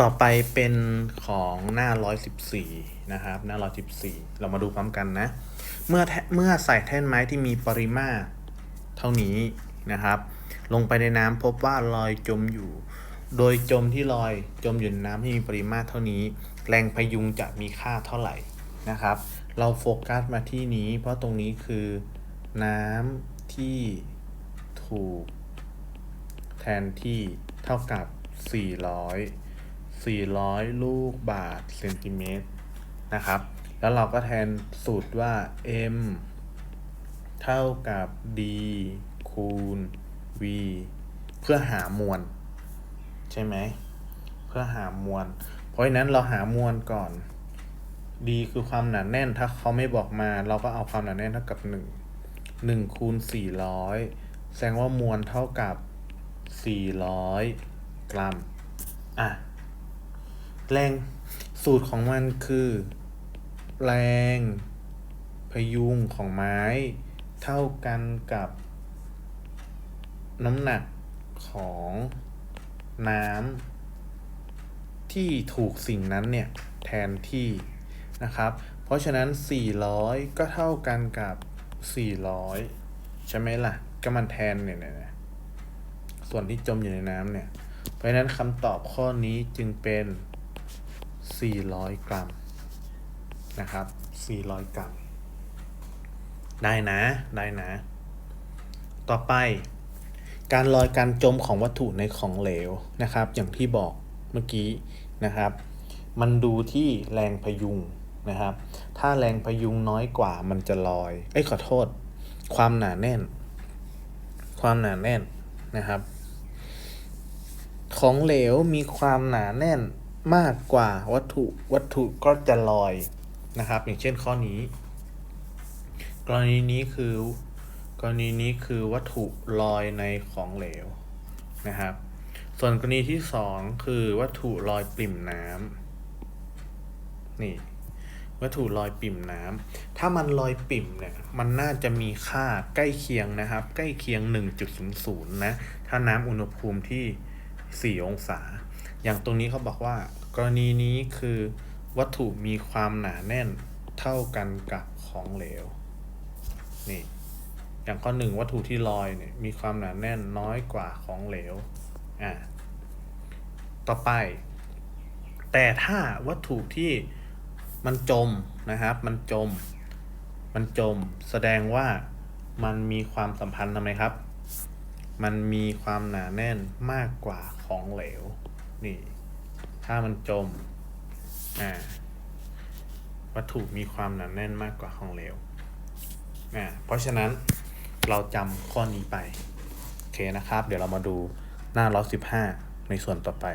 ต่อไปเป็นของหน้า 114 นะครับ หน้า 114 เรามาดูพร้อมกันนะ เมื่อเมื่อใส่แท่นไม้ที่มีปริมาตรเท่านี้นะครับ ลงไปในน้ำพบว่าลอยจมอยู่ โดยจมที่ลอยจมอยู่ในน้ำที่มีปริมาตรเท่านี้ แรงพยุงจะมีค่าเท่าไหร่นะครับ เราโฟกัสมาที่นี้ เพราะตรงนี้คือน้ำที่ถูกแทนที่เท่ากับ 400 400 ลูกบาทเซนติเมตรนะครับ แล้วเราก็แทนสูตรว่า m เท่ากับ d คูณ v เพื่อหามวล ใช่ไหม เพื่อหามวล เพราะฉะนั้นเราหามวลก่อน d คือความหนาแน่นถ้าเขาไม่บอกมา เราก็เอาความหนาแน่นเท่ากับ 1 1คูณ400 แสดงว่ามวลเท่ากับ 400 กรัม อะ แรงสูตรของมันคือ แรง พยุงของไม้ เท่ากันกับ น้ำหนักของน้ำที่ถูกสิ่งนั้นเนี่ยแทนที่นะครับ เพราะฉะนั้น 400 ก็เท่ากันกับ 400 ใช่ไหมล่ะ ก็มันแทนเนี่ยเนี่ยส่วนที่จมอยู่ในน้ำเนี่ย เพราะฉะนั้นคำตอบข้อนี้จึงเป็น 400 กรัมนะครับ 400 กรัม ได้นะ ได้นะ ต่อไป การลอยการจมของวัตถุในของเหลวนะครับ อย่างที่บอกเมื่อกี้นะครับ มันดูที่แรงพยุงนะครับ ถ้าแรงพยุงน้อยกว่ามันจะลอย เอ้ยขอโทษ ความหนาแน่น ความหนาแน่นนะครับ ของเหลวมีความหนาแน่น มากกว่าวัตถุวัตถุก็จะลอยนะครับ อย่างเช่นข้อนี้ กรณีนี้คือกรณีนี้คือวัตถุลอยในของเหลวนะครับ ส่วนกรณีที่สองคือวัตถุลอยปริ่มน้ำนี่วัตถุลอยปิ่มน้ำถ้ามันลอยปิ่มเนี่ย มันน่าจะมีค่าใกล้เคียงนะครับ ใกล้เคียง 1.00 นะ ถ้าน้ำอุณหภูมิที่ 4 องศา อย่างตรงนี้เขาบอกว่า กรณีนี้คือวัตถุมีความหนาแน่นเท่ากันกับของเหลว นี่ อย่างข้อหนึ่งวัตถุที่ลอยเนี่ยมีความหนาแน่นน้อยกว่าของเหลว อ่า ต่อไป แต่ถ้าวัตถุที่มันจมนะครับ มันจม มันจม แสดงว่ามันมีความสัมพันธ์ทำไมครับ มันมีความหนาแน่นมากกว่าของเหลว นี่ ถ้ามันจม อ่า วัตถุมีความหนาแน่นมากกว่าของเหลว อ่า เพราะฉะนั้นเราจำข้อนี้ไป โอเคนะครับ เดี๋ยวเรามาดูหน้าร้อยสิบห้าในส่วนต่อไป